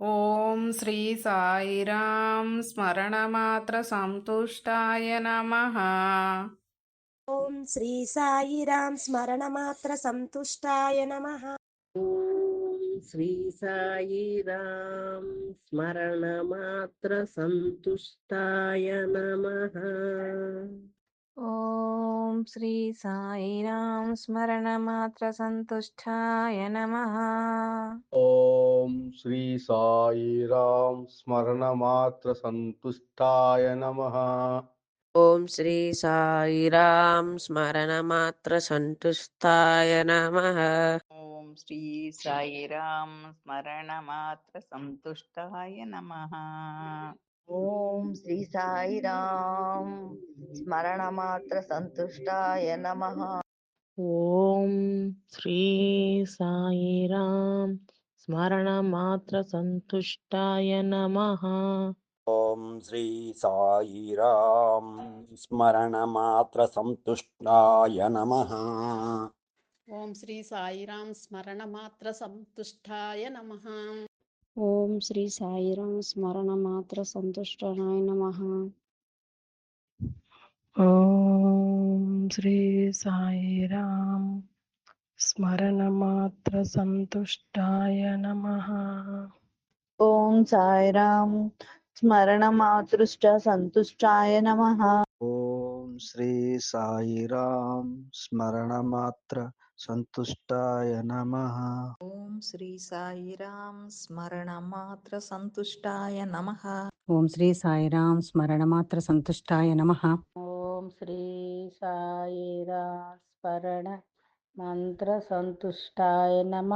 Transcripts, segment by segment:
ఓం శ్రీ సాయిరాం స్మరణమాత్ర సంతుష్టాయ నమ. ఓం శ్రీ సాయిరాం స్మరణమాత్ర సంతుష్టాయ నమ. ఓం శ్రీ సాయిరాం స్మరణమాత్ర సంతుష్టాయ నమః. ఓం శ్రీ సాయిరాం స్మరణమాత్ర సంతుష్టాయ నమః. ఓం శ్రీ సాయిరాం స్మరణమాత్ర సంతుష్టాయ నమ. ఓం శ్రీ సాయిరాం స్మరణమాత్ర సంతుష్టాయ నమః. ఓం శ్రీ సాయిరాం స్మరణమాత్ర సంతుష్టాయ నమ. ఓం శ్రీ సాయిరాం స్మరణమాత్ర సంతుష్టాయ నమ. ఓం శ్రీ సాయిరాం స్మరణమాత్ర సంతుష్టాయ నమః. ఓం శ్రీ సాయిరాం స్మరణమాత్ర సంతుష్టాయ నమ. ఓం శ్రీ సాయిరాం స్మరణమాత్ర సంతుష్టాయ నమ. ఓం శ్రీ సాయిరాం స్మరణ మాత్ర సంతుష్టాయ నమ. ఓం శ్రీ సాయిరాం స్మరణమాత్ర సంతుష్టాయ నమ. ఓం సాయిరాం స్మరణమాతృష్ట సంతుష్టాయ నమ. ఓం శ్రీ సాయిరాం స్మరణమాత్ర సంతుష్టాయ నమ. ఓం శ్రీ సాయిరాం స్మరణమాత్ర సంతుష్టాయ నమ. ఓం శ్రీ సాయిరాం స్మరణమాత్ర సంతుష్టాయ నమ. ఓం శ్రీ సాయిరా స్మరణ మంత్ర సంతుష్టాయ నమ.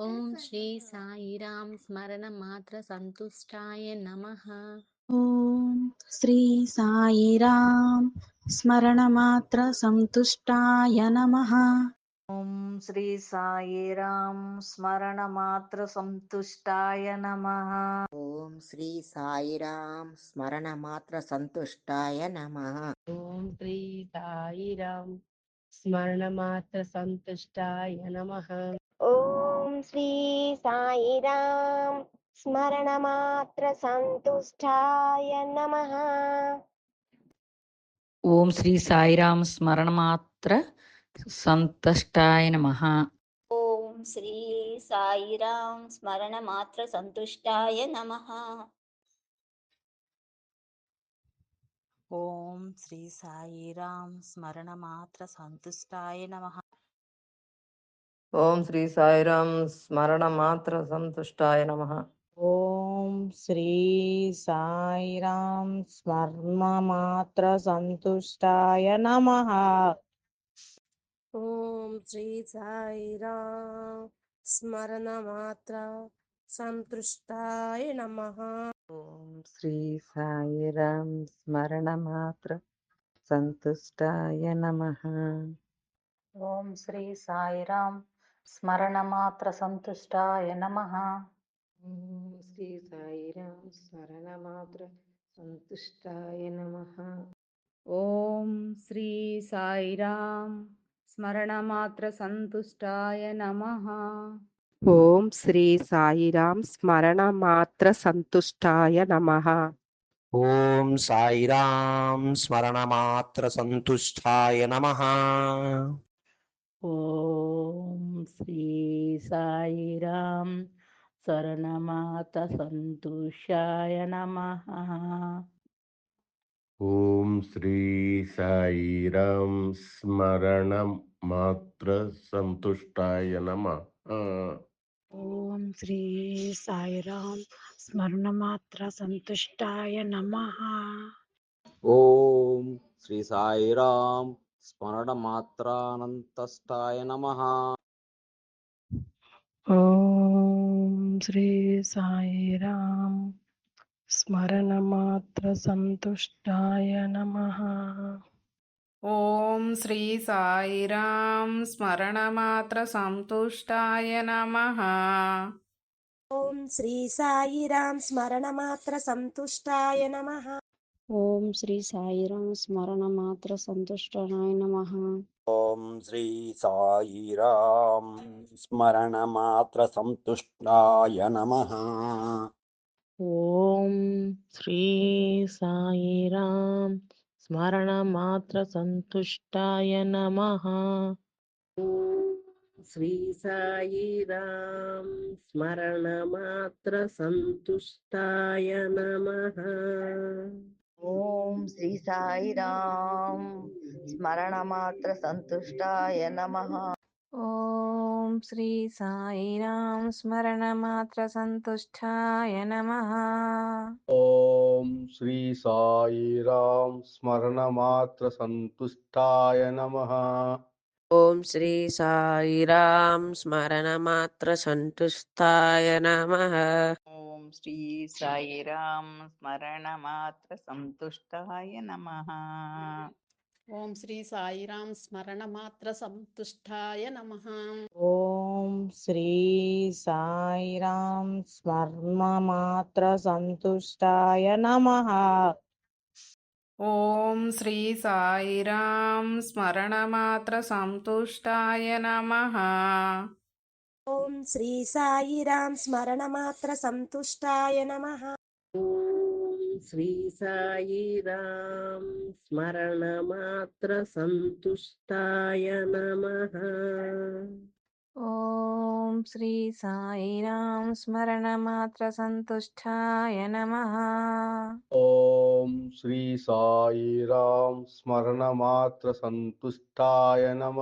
ఓం శ్రీ సాయిరాం స్మరణ మాత్ర సంతుష్టాయ నమ. श्री सायिरां स्मरणमात्रसन्तुष्टाय नमः। ॐ श्री सायिरां स्मरणमात्रसन्तुष्टाय नमः। ॐ श्री सायिरां स्मरणमात्रसन्तुष्टाय नमः। ॐ श्री सायिराम् स्मरणमात्रसन्तुष्टाय नमः। ॐ श्री सायिराम् స్మరణమాత్ర సంతుష్టాయ నమ ఓం శ్రీ సాయిరాం స్మరణమాత్ర సంతుష్టాయ నమ ఓం శ్రీ సాయిరాం స్మరణ మాత్ర సంతుష్టాయ నమ ఓం శ్రీ సాయిరాం స్మరణమాత్ర సంతుష్టాయ నమ ఓం శ్రీ సాయిరాం స్మరణ మాత్ర సంతుష్టాయ నమ ఓం శ్రీ సాయిరాం స్మరణమాత్ర సంతుష్టాయ నమ. ఓం శ్రీ సాయిరాం స్మరణమాత్ర సంతుష్టాయ నమ. ఓం శ్రీ సాయిరాం స్మరణమాత్ర సంతుష్టాయ నమః. ఓం శ్రీ సాయిరాం స్మరణమాత్ర సంతుష్టాయ నమ. ఓం శ్రీ సాయిరాం స్మరణమాత్ర సంతుష్టాయ నమః. ఓం శ్రీ సాయిరాం స్మరణమాత్ర సంతుష్టాయ నమ. ఓం శ్రీ సాయిరాం స్మరణమాత్ర సంతుష్టాయ నమః. ఓం సాయిరాం స్మరణమాత్ర సంతుష్టాయ నమ. ఓం శ్రీ సాయిరాం శరణమాత సంతుష్టాయ నమ ఓం శ్రీ సాయిరాం స్మరణం మాత్ర సంతుష్టాయ నమ ఓం శ్రీ సాయిరాం స్మరణమాత్ర సంతుష్టాయ నమ ఓం శ్రీ సాయిరాం స్మరణమాత్రానంతష్టాయ నమ ఓం श्री साई राम। स्मरणमात्रसन्तुष्टाय नमः। ओम श्री साईराम स्मरणमात्रसन्तुष्टाय नमः। ओम श्री साईराम स्मरणमात्रसन्तुष्टाय नमः। ओम श्री साई राम स्मरण मात्र संतुष्टाय नमः। ओम श्री साईराम స్మరణమాత్ర సంతుష్టాయ నమ ఓం శ్రీ సాయిరామ్ స్మరణమాత్ర సంతుష్టాయ నమ శ్రీ సాయి రామ్ స్మరణ మాత్ర సంతుష్టాయ నమ ఓం శ్రీ సాయి రామ్ స్మరణ మాత్ర సంతుష్టాయ నమ శ్రీ సాయిరాం స్మరణమాత్ర సంతుష్టాయ నమః. ఓం శ్రీ సాయిరాం స్మరణమాత్ర సంతుష్టాయ నమ. ఓం శ్రీ సాయిరాం స్మరణమాత్ర సంతుష్టాయ నమ. ఓం శ్రీ సాయిరాం స్మరణమాత్ర సంతుష్టాయ నమః. ఓం శ్రీ సాయిరాం స్మరణ మాత్ర సంతుష్టాయ నమ. ఓం శ్రీ సాయిరాం స్మరణ మాత్ర సంతుష్టాయ నమ. ఓం శ్రీ సాయిరాం స్మరణమాత్ర సంతుష్టాయ నమః. ఓం శ్రీ సాయిరాం స్మరణమాత్ర సంతుష్టాయ నమః. శ్రీ సాయిరాం స్మరణ మాత్ర సంతుష్టాయ నమ. ఓం శ్రీ సాయిరాం స్మరణమాత్ర సంతుష్టాయ నమః. ఓం శ్రీ సాయిరాం స్మరణమాత్ర సంతుష్టాయ నమ.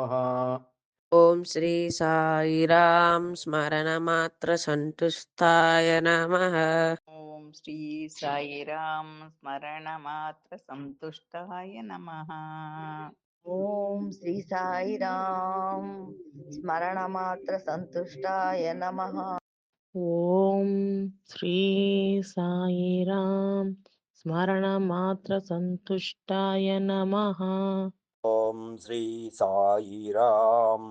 ఓం శ్రీ సాయిరాం స్మరణమాత్ర సంతుష్టాయ నమ. శ్రీ సాయిరాం స్మరణ మాత్ర సంతుష్టాయ నమ. ఓం శ్రీ సాయిరాం స్మరణ మాత్ర సంతుష్టాయ నమ. ఓం శ్రీ సాయిరాం స్మరణ మాత్ర సంతుష్టాయ నమ. ఓం శ్రీ సాయిరాం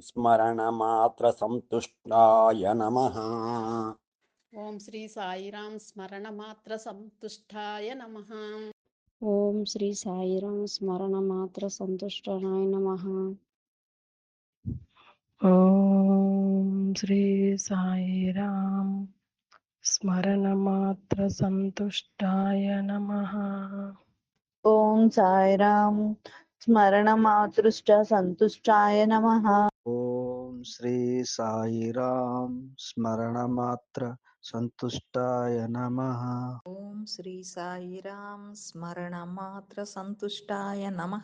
స్మరణ మాత్ర సంతుష్టాయ నమ. ఓం శ్రీ సాయిరాం స్మరణ మాత్ర సంతుష్టాయ నమ. ఓం శ్రీ సాయిరాం స్మరణమాత్ర సంతుష్టాయ నమః. ఓం సాయిరాం స్మరణమాతృష్ట సంతుష్టాయ నమః. ఓం శ్రీ సాయిరాం స్మరణమాత్ర సంతుష్టాయ నమః. శ్రీ సాయిరాం స్మరణమాత్ర సంతుష్టాయ నమః. ఓం శ్రీ సాయిరాం స్మరణ మాత్ర సంతుష్టాయ నమ.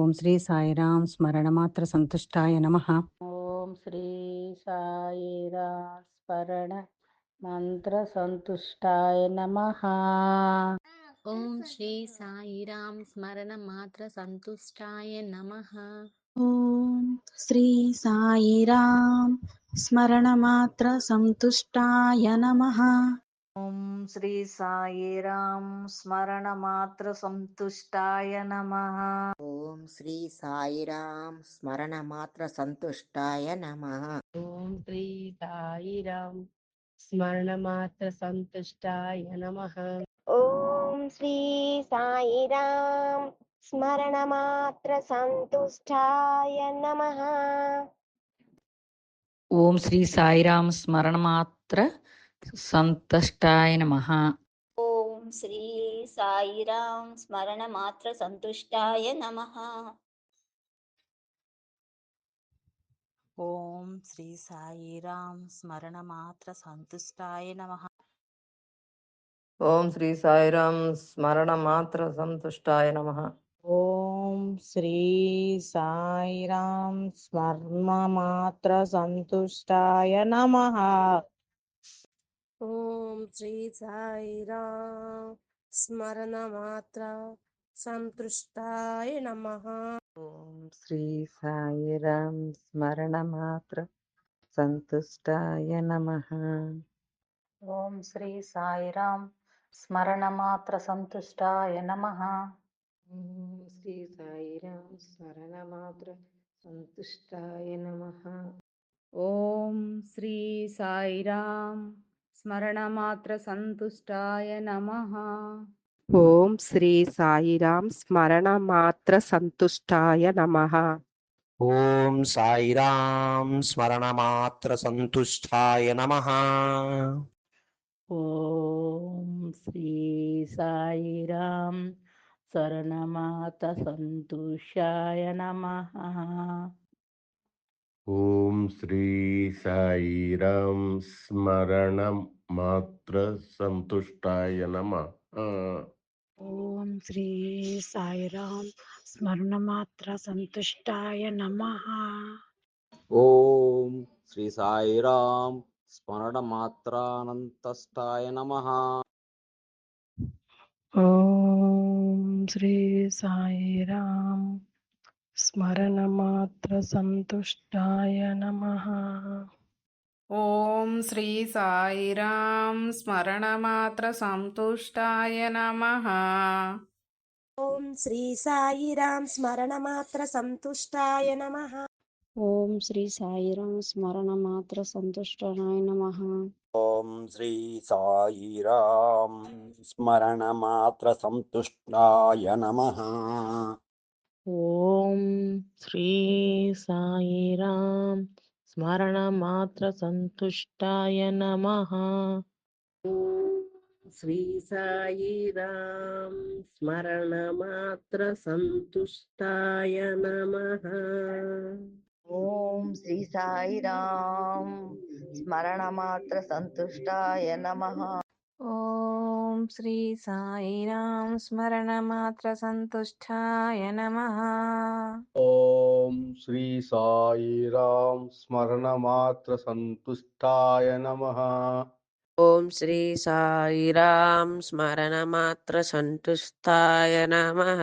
ఓం శ్రీ సాయిరాం స్మరణ మంత్ర సంతుష్టాయ నమ. ఓం శ్రీ సాయిరాం స్మరణ మాత్ర సంతుష్టాయ నమః. ఓం శ్రీ సాయిరాం స్మరణ మాత్ర సంతుష్టాయ నమ. ఓం श्री स्मरणमात्रसन्तुष्टाय नमः। ॐ श्री साईरां स्मरणमात्रसन्तुष्टाय नमः। ॐ श्री साईरां स्मरणमात्रसन्तुष्टाय नमः। ॐ श्री सायिराम् स्मरणमात्रसन्तुष्टाय नमः। ॐ श्री सायिराम् సంతుష్టాయ నమః ఓం శ్రీ సాయిరాం స్మరణ మాత్ర సంతుష్టాయ నమ ఓం శ్రీ సాయిరాం స్మరణ మాత్ర సంతుష్టాయ నమః ఓం శ్రీ సాయిరాం స్మరణమాత్ర సంతుష్టాయ నమః ఓం శ్రీ సాయిరాం స్మరణ మాత్ర సంతుష్టాయ నమ ఓం శ్రీ సాయిరాం స్మరణ మాత్ర సంతుష్టాయ నమ. ఓం శ్రీ సాయిరాం స్మరణమాత్ర సంతుష్టాయ నమః. ఓం శ్రీ సాయిరాం స్మరణ మాత్ర సంతుష్టాయ నమ. ఓం శ్రీ సాయిరాం స్మరణమాత్ర సంతుష్టాయ నమ. శ్రీ సాయిరాం స్మరణ మాత్ర సంతుష్టాయ నమ ఓం శ్రీ సాయిరాం స్మరణమాత్ర సంతుష్టాయ నమ ఓం శ్రీ సాయిరాం స్మరణ మాత్ర సంతుష్టాయ నమః ఓం సాయిరాం స్మరణమాత్ర సంతుష్టాయ నమః ఓం శ్రీ సాయిరాం శరణమాత సంతుష్టాయ నమ ఓం శ్రీ సాయిరాం స్మరణం మాత్ర సంతుష్టాయ నమ ఓం శ్రీ సాయిరాం స్మరణమాత్ర సంతుష్టాయ నమః ఓం శ్రీ సాయిరాం స్మరణమాత్రానంతస్తాయ నమ ఓం శ్రీ సాయిరాం స్మరణమాత్ర సంతుష్టాయ నమః. ఓం శ్రీ సాయిరాం స్మరణమాత్ర సంతుష్టాయ నమః. ఓం శ్రీ సాయిరాం స్మరణమాత్ర సంతుష్టాయ నమః. ఓం శ్రీ సాయిరాం స్మరణమాత్ర సంతుష్టాయ నమః. ఓం శ్రీ సాయిరాం స్మరణమాత్ర సంతుష్టాయ నమః. ఓం శ్రీ సాయిరాం స్మరణమాత్ర సంతుష్టాయ నమః. శ్రీ సాయిరాం స్మరణమాత్ర సంతుష్టాయ నమః. ఓం శ్రీ సాయిరాం స్మరణమాత్ర సంతుష్టాయ నమః. ఓం శ్రీ సాయిరాం స్మరణమాత్ర సంతుష్టాయ నమః. ఓం శ్రీ సాయిరాం స్మరణమాత్ర సంతుష్టాయ నమః. ఓం శ్రీ సాయిరాం స్మరణమాత్ర సంతుష్టాయ నమః.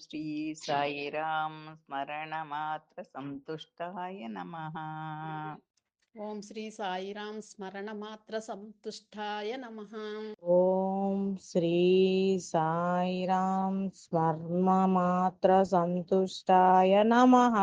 శ్రీ సాయిరాం స్మరణమాత్ర సంతుష్టాయ నమః. ఓం శ్రీ సాయిరాం స్మరణమాత్ర సంతుష్టాయ నమః. ఓం శ్రీ సాయిరాం స్మరణమాత్ర సంతుష్టాయ నమః.